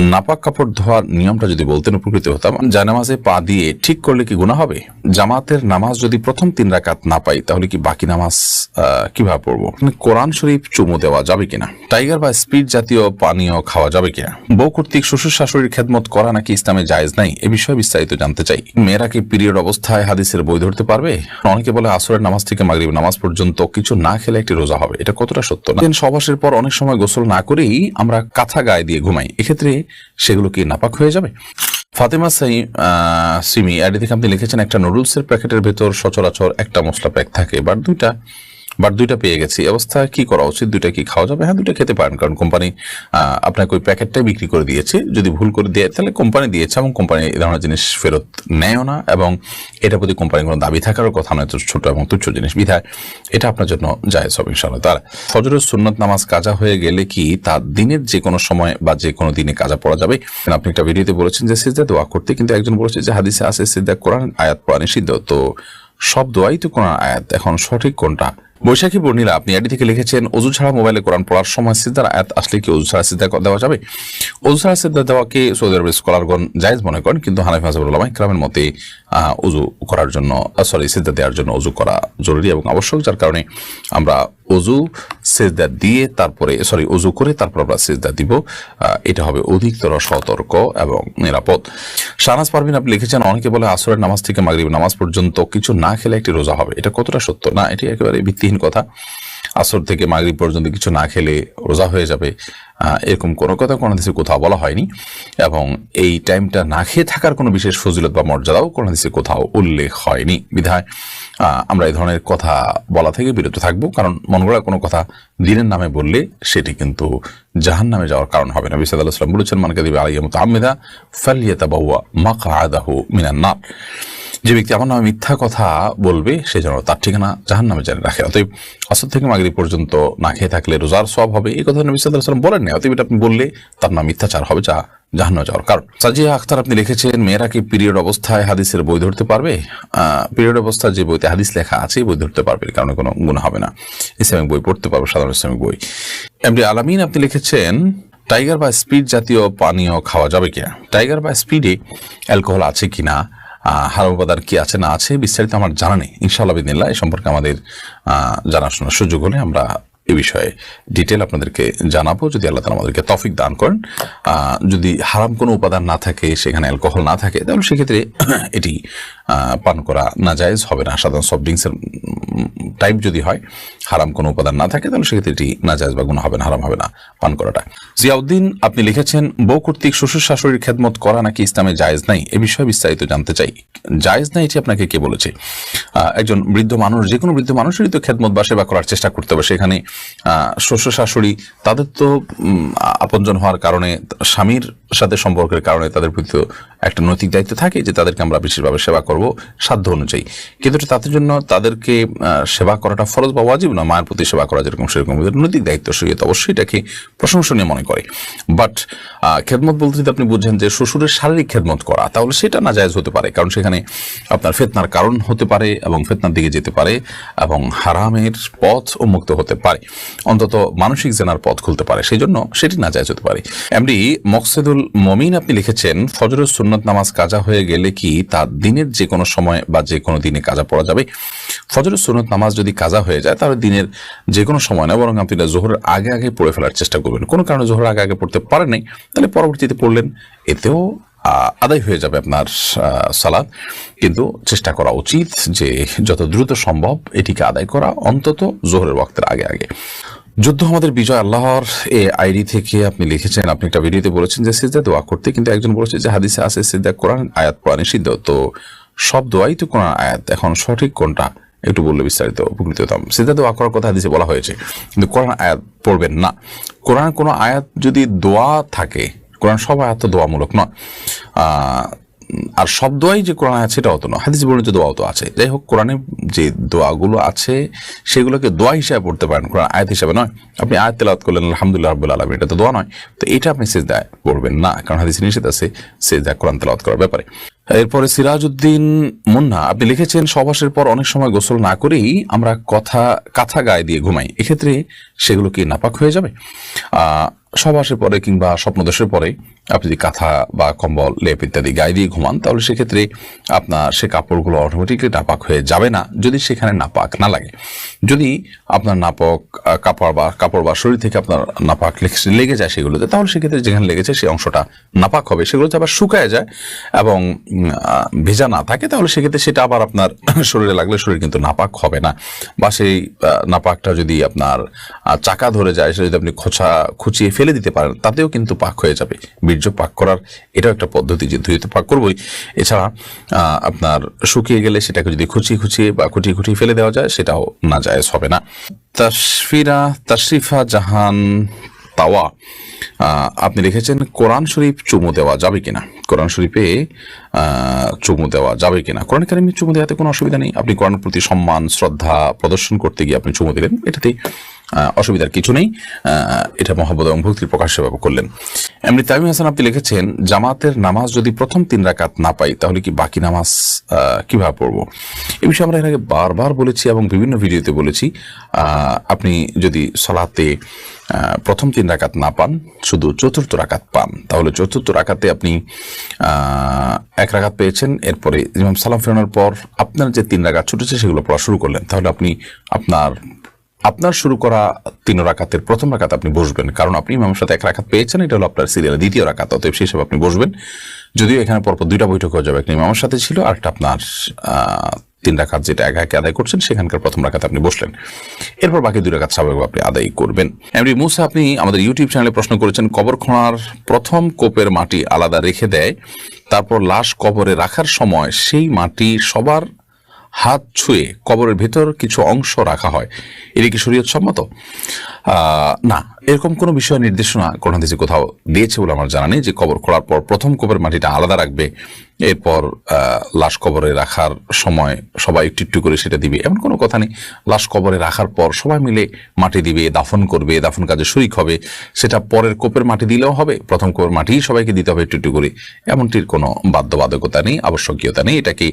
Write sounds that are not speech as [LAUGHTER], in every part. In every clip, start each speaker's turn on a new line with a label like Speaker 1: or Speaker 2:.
Speaker 1: নাপাক কাপড় ধোয়ার নিয়মটা যদি বলতেন, উপকৃত হতাম। জানামাজে পা দিয়ে ঠিক করলে কি গুণা হবে? জামাতের নামাজ যদি প্রথম তিন রাকাত না পাই, তাহলে কি বাকি নামাজ কীভাবে পড়ব? মানে কোরআন শরীফ চুমু দেওয়া যাবে কিনা? টাইগার বা স্পিড জাতীয় পানীয় খাওয়া যাবে কিনা? বউ কর্তৃক শ্বশুর শাশুড়ির খেদমত করা নাকি ইসলামে জায়েজ নাই? এ বিষয়ে বিস্তারিত জানতে চাই। মেয়েরা কি পিরিয়ড অবস্থায় হাদিসের বই ধরতে পারবে? অনেকে বলে আসরের নামাজ থেকে মাগরিব নামাজ পর্যন্ত কিছু না খেলে একটি রোজা হবে। এটা কতটা সত্য না? সবাসের পর অনেক সময় গোসল না করেই আমরা কাঁথা গায়ে দিয়ে ঘুমাই। এক্ষেত্রে সেগুলো কি নাপাক হয়ে যাবে? ফাতেমা সাই সিমি অ্যাডি থেকে আপনি লিখেছেন একটা নুডলসের প্যাকেটের ভেতর সচরাচর একটা মশলা প্যাক থাকে বাট দুইটা বাট দুইটা পেয়ে গেছি। অবস্থা কি করা উচিত? দুইটা কি খাওয়া যাবে? হ্যাঁ দুইটা খেতে পারেন। কারণ কোম্পানি আপনাকে ওই প্যাকেটটাই বিক্রি করে দিয়েছে। যদি ভুল করে দেয়, তাহলে কোম্পানি দিয়েছে এবং কোম্পানি এই ধরনের জিনিস ফেরত নেয়ও না এবং এটা প্রতি কোম্পানির কোনো দাবি থাকারও কথা নয়। ছোট এবং তুচ্ছ জিনিস বিধায় এটা আপনার জন্য জায়েজ হবে ইনশাআল্লাহ। তার ফজরের সুন্নত নামাজ কাজা হয়ে গেলে কি তার দিনের যে কোনো সময় বা যে কোনো দিনে কাজা পড়া যাবে? আপনি একটা ভিডিওতে বলেছেন যে সিজদা দোয়া করতে, কিন্তু একজন বলেছে যে হাদিসে আছে, সিজদা কোরআন, আয়াত পড়া নিষিদ্ধ। তো সব দোয়াই তো কোরআন, আয়াত। এখন সঠিক কোনটা? বৈশাখী বর্ণিলা আপনি এটি থেকে লিখেছেন, অজু ছাড়া মোবাইলে কোরআন পড়ার সময় সিদ্ধার আয়াত আসলে কি অজু ছাড়া সিদ্ধা দেওয়া যাবে? অজু ছাড়া সিদ্ধা দেওয়াকে সৌদি আরবের স্কলারগণ জায়েজ মনে করেন? কিন্তু হানাফি হাজাবুল্লাহ ইকরামের মতে অজু করার জন্য সরি সিদ্ধা দেওয়ার জন্য অজু করা জরুরি এবং আবশ্যক, যার কারণে আমরা অজু, সেজদা দিয়ে তারপরে সরি অজু করে তারপর আমরা সেজদা দিব। এটা হবে অধিকতর সতর্ক এবং নিরাপদ। শাহনাজ পারভিন, আপনি লিখেছেন, অনেকে বলে আসরের নামাজ থেকে মাগরিব নামাজ পর্যন্ত কিছু না খেলে একটি রোজা হবে। এটা কতটা সত্য? না, এটি একেবারে ভিত্তিহীন কথা। আসর থেকে মাগরিব পর্যন্ত কিছু না খেলে রোজা হয়ে যাবে। এরকম কোনো কথা কোনো দেশে কোথাও বলা হয়নি। এবং এই টাইমটা না খেয়ে থাকার কোনো বিশেষ ফজিলত বা মর্যাদাও কোনো দেশে কোথাও উল্লেখ হয়নি। বিধায় আমরা এই ধরনের কথা বলা থেকে বিরত থাকব। কারণ মন কোনো কথা দিনের নামে বললে সেটি কিন্তু জাহান নামে যাওয়ার কারণ হবে না। বিসাদ আল্লাহ বলেছেন মানকে আলিয়া মতো আমেদা ফালিয়াতা বাউয়া মাকা আদাহু মিনান নার। যে ব্যক্তি আমার নামে মিথ্যা কথা বলবে, সে যেন তার ঠিকানা জাহান নামে জানে, রাখে। অতএব আসর থেকে মাগরিব পর্যন্ত না খেয়ে থাকলে রোজার সব হবে। এই কথা নবী বলেন না অতএব এটা আপনি বললে তার নাম মিথ্যাচার হবে যা জাহান্ন যাওয়ার কারণ। সাজিয়া আখতার আপনি লিখেছেন, মেয়েরা কি পিরিয়ড অবস্থায় হাদিসের বই ধরতে পারবে? পিরিয়ড অবস্থায় যে বইতে হাদিস লেখা আছে বই ধরতে পারবে কারণে কোনো গুণ হবে না। ইসলামিক বই পড়তে পারবে, সাধারণ ইসলামিক বই। এমডি আলামিন আপনি লিখেছেন, টাইগার বা স্পিড জাতীয় পানীয় খাওয়া যাবে কিনা? টাইগার বা স্পিডে অ্যালকোহল আছে কিনা? হারাম উপাদান কি আছে, না আছে, বিস্তারিত আমার জানা নেই। ইনশাআল্লাহ বিদিল্লা এই সম্পর্কে আমাদের জানাশোনার সুযোগ হলে আমরা এ বিষয়ে ডিটেল আপনাদেরকে জানাব। যদি আল্লাহ তালা আমাদেরকে তফিক দান করেন যদি হারাম কোনো উপাদান না থাকে, সেখানে অ্যালকোহল না থাকে, তাহলে সেক্ষেত্রে [CLEARS THROAT] এটি পান করা না জায়েজ হবে না। সাধারণ সফট ড্রিঙ্কসের টাইপ যদি হয়, হারাম কোনো উপাদান না থাকে, তাহলে সেক্ষেত্রে এটি না জায়েজ বা গুণ হবে না, হারাম হবে না পান করাটা। জিয়াউদ্দিন, আপনি লিখেছেন, বউ কর্তৃক শ্বশুর শাশুড়ির খেদমত করা নাকি ইসলামে জায়েজ নাই? এ বিষয়ে বিস্তারিত জানতে চাই। জায়েজ নাই এটি আপনাকে কে বলেছে? একজন বৃদ্ধ মানুষ যে কোনো বৃদ্ধ মানুষেরই তো খেদমত বা সেবা করার চেষ্টা করতে হবে। সেখানে শ্বশুর শাশুড়ি তাদের তো আপনজন হওয়ার কারণে স্বামীর সাথে সম্পর্কের কারণে তাদের প্রতি একটা নৈতিক দায়িত্ব থাকে যে তাদেরকে আমরা বিশেষভাবে সেবা করব সাধ্য অনুযায়ী। কিন্তু তাদের জন্য তাদেরকে সেবা করাটা ফরজ বা ওয়াজিব না, মায়ের প্রতি সেবা করা যেরকম সেরকম। নৈতিক দায়িত্ব শরীয়ত অবশ্যই এটাকে প্রশংসনীয় মনে করে। বাট খেদমত বলতে যদি আপনি বুঝেন যে শ্বশুরের শারীরিক খেদমত করা, তাহলে সেটা না জায়েজ হতে পারে। কারণ সেখানে আপনার ফেতনার কারণ হতে পারে এবং ফেতনার দিকে যেতে পারে এবং হারামের পথ উন্মুক্ত হতে পারে। অন্তত মানসিক জেনার পথ খুলতে পারে। সেই জন্য সেটি না জায়েজ হতে পারে। এমনি মকসেদুল মমিন আপনি লিখেছেন ফজরের সুন্নত নামাজ কাজা হয়ে গেলে কি তার দিনের যে কোনো সময় বা যে কোনো দিনে কাজা পড়া যাবে? ফজরের সুন্নত নামাজ যদি কাজা হয়ে যায়, তাহলে দিনের যে কোনো সময় না, বরং আপনি জোহরের আগে আগে পড়ে ফেলার চেষ্টা করবেন। কোনো কারণে জোহরের আগে আগে পড়তে পারেন তাহলে পরবর্তীতে পড়লেন, এতেও আদায় হয়ে যাবে আপনার সালাদ কিন্তু চেষ্টা করা উচিত যে যত দ্রুত সম্ভব এটিকে আদায় করা, অন্তত জোহরের ওয়াক্তের আগে আগে। যুদ্ধ আমাদের বিজয় আল্লাহর এ আইডি থেকে আপনি লিখেছেন। আপনি একটা ভিডিওতে বলেছেন যে সিজদা দোয়া করতে, কিন্তু একজন বলেছে যে হাদিসে আছে, সিজদা কোরআন আয়াত পড়া নিষিদ্ধ। তো সব দোয়াই তো কোরআন আয়াত, এখন সঠিক কোনটা? একটু বললে বিস্তারিত, উপকৃত হতাম। সিজদা দোয়া করার কথা হাদিসে বলা হয়েছে, কিন্তু কোরআন আয়াত পড়বেন না। কোরআন কোনো আয়াত যদি দোয়া থাকে, কোরআন সব আয়াত তো দোয়ামূলক নয়। আর সব দোয়াই যে কোরআন আছে, সেটাও তো নয়। হাদিস বর্ণিত দোয়াও তো আছে। যাই হোক, কোরআনে যে দোয়াগুলো আছে, সেগুলোকে দোয়া হিসাবে পড়তে পারেন। কোরআন আয়াত হিসাবে নয়। আপনি আয়াত তেলাওয়াত করলেন, আলহামদুলিল্লাহ রাব্বুল আলামিন, এটা তো দোয়া নয়। তো এটা আপনি সেজদায় পড়বেন না, কারণ হাদিস নিষেধ আছে সেজদায় কোরআন তেলাওয়াত করার ব্যাপারে। এরপরে সিরাজউদ্দিন মুন্না, আপনি লিখেছেন সবাসের পর অনেক সময় গোসল না করেই আমরা কথা, কাঁথা গায়ে দিয়ে ঘুমাই। এক্ষেত্রে সেগুলো কি নাপাক হয়ে যাবে? সবাসের পরে কিংবা স্বপ্নদোষের পরে আপনি যদি কাঁথা বা কম্বল, লেপ ইত্যাদি গায়ে দিয়ে ঘুমান, তাহলে সেক্ষেত্রে আপনার সে কাপড়গুলো অটোমেটিকলি নাপাক হয়ে যাবে না, যদি সেখানে নাপাক না লাগে। যদি আপনার নাপক কাপড় বা কাপড় বা শরীর থেকে আপনার নাপাক লেগে- যায় সেগুলোতে, তাহলে সেক্ষেত্রে যেখানে লেগেছে সেই অংশটা নাপাক হবে। সেগুলোতে আবার শুকায় যায় এবং ভেজা না থাকে, তাহলে সেক্ষেত্রে সেটা আবার আপনার [COUGHS] শরীরে লাগলে শরীর কিন্তু নাপাক হবে না। বা সেই নাপাকটা যদি আপনার চাকা ধরে যায়, সেটা যদি আপনি খোঁচা খুচিয়ে ফেলে দিতে পারেন, তাতেও কিন্তু পাক হয়ে যাবে। বীর্য পাক করার এটাও একটা পদ্ধতি যে ধুয়ে পাক করবই। এছাড়া আপনার শুকিয়ে গেলে সেটাকে যদি খুচিয়ে খুচিয়ে বা খুঁটিয়ে খুঁটিয়ে ফেলে দেওয়া যায়, সেটাও না জায়েজ হবে না। তাসফিরা তাশরিফা জাহান তাওয়া আপনি লিখেছেন কোরআন শরীফ চুমু দেওয়া যাবে কিনা? কোরআন শরীফে চুমু দেওয়া যাবে কিনা? কোরআন কারিমে চুমু দেওয়াতে কোনো অসুবিধা নেই। আপনি কোরআন প্রতি সম্মান শ্রদ্ধা প্রদর্শন করতে গিয়ে আপনি চুমু দিলেন। এটাতে আহ, অসুবিধার কিছু নেই। এটা মহাবোধ এবং ভক্তির প্রকাশ সেভাবে করলেন। এমনি তামিম হাসান, আপনি লিখেছেন, জামাতের নামাজ যদি প্রথম তিন রাকাত না পাই, তাহলে কি বাকি নামাজ কীভাবে পড়ব? এ বিষয়ে আমরা এর আগে বারবার বলেছি এবং বিভিন্ন ভিডিওতে বলেছি আপনি যদি সলাতে প্রথম তিন রাকাত না পান, শুধু চতুর্থ রাকাত পান, তাহলে চতুর্থ রাকাতে আপনি এক রাকাত পেয়েছেন। এরপরে ইমাম সালাম ফেরানোর পর আপনার যে তিন রাকাত ছুটেছে, সেগুলো পড়া শুরু করলেন। তাহলে আপনি আপনার আপনার শুরু করা তিন রাকাতের প্রথম রাকাত আপনি বসবেন। কারণ আপনি ইমামের সাথে এক রাকাত পেয়েছেন, এটা হলো আপনার সিরিয়ালের দ্বিতীয় রাকাত, অতএব সেই হিসাবে আপনি বসবেন। যদিও এখানে পরপর দুইটা বৈঠক হয়ে যাবে একটা ইমামের সাথে ছিল, আর একটা আপনার তিন রাকাত যেটা একা একে আদায় করছেন, সেখানকার প্রথম রাকাত আপনি বসলেন। এরপর বাকি দুই রাকাত স্বাভাবিক আপনি আদায় করবেন। এমনি মুসা, আপনি আমাদের ইউটিউব চ্যানেলে প্রশ্ন করেছেন, কবর খোঁড়ার প্রথম কোপের মাটি আলাদা রেখে দেয়, তারপর লাশ কবরে রাখার সময় সেই মাটি সবার হাত ছুঁয়ে কবরের ভেতর কিছু অংশ রাখা হয়। এটা কি শরীয়ত সম্মত? না। এরকম কোনো বিষয় নির্দেশনা কোন হাদিসে কোথাও দিয়েছে বলে আমার জানা নেই, যে কবর খোলার পর প্রথম কবর মাটিটা আলাদা রাখবে, এরপর লাশ কবরে রাখার সময় সবাই একটু একটু করে সেটা দিবে। এমন কোনো কথা নেই। লাশ কবরে রাখার পর সবাই মিলে মাটি দিবে, দাফন করবে, দাফন কাজে শরিক হবে। সেটা পরের কোপের মাটি দিলেও হবে, প্রথম কোপের মাটি সবাইকে দিতে হবে একটু একটু করে। এমনটির কোনো বাধ্যবাধকতা নেই, আবশ্যকীয়তা নেই। এটাকে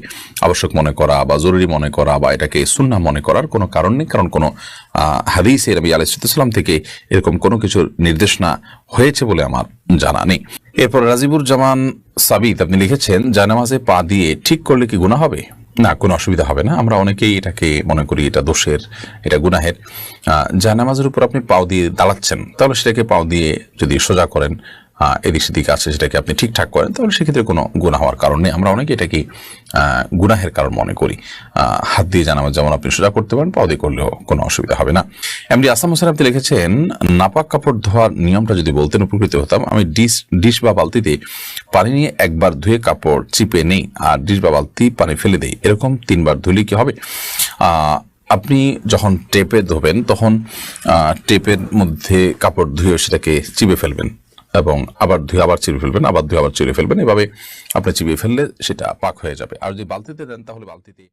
Speaker 1: আবশ্যক মনে করা বা জরুরি মনে করা বা এটাকে সুন্না মনে করার কোনো কারণ নেই, কারণ কোনো হাদিসে রবি আলাইসালাম থেকে এরকম কোনো কিছুর নির্দেশনা হয়েছে বলে আমার জানা নেই। এরপর রাজিবুর জামান সাবিত, আপনি লিখেছেন জানামাজে পা দিয়ে ঠিক করলে কি গুণা হবে? না, কোনো অসুবিধা হবে না। আমরা অনেকেই এটাকে মনে করি, এটা দোষের, এটা গুনাহের। জানামাজের উপর আপনি পাও দিয়ে দাঁড়াচ্ছেন, তাহলে সেটাকে পাও দিয়ে যদি সোজা করেন এদিক সেদিক আছে, সেটাকে আপনি ঠিকঠাক করেন, তাহলে সেক্ষেত্রে কোনো গুণা হওয়ার কারণ আমরা অনেকে এটাকে গুনাহের কারণ মনে করি। হাত দিয়ে জানামাজ যেমন আপনি সোজা করতে পারেন, পাও দিয়ে করলেও কোনো অসুবিধা হবে না। এমনি আসাম হোসেন আপনি লিখেছেন, নাপাক কাপড় ধোয়ার নিয়মটা যদি বলতেন, উপকৃত হতাম। আমি ডিশ ডিশ বা বালতিতে পানি নিয়ে একবার ধুয়ে কাপড় চিপে নেই, আর ডিশ বা বালতি পানি ফেলে দেই। এরকম তিনবার ধুলে কি হবে? আপনি যখন টেপে ধোবেন, তখন টেপের মধ্যে কাপড় ধুয়ে সেটাকে চিপে ফেলবেন। এবং আবার ধুয়ে, আবার চিড়ে ফেলবেন, আবার ধুয়ে, আবার চিড়ে ফেলবেন। এভাবে আপনি চিবিয়ে ফেললে সেটা পাক হয়ে যাবে। আর যদি বালতিতে দেন, তাহলে বালতিতে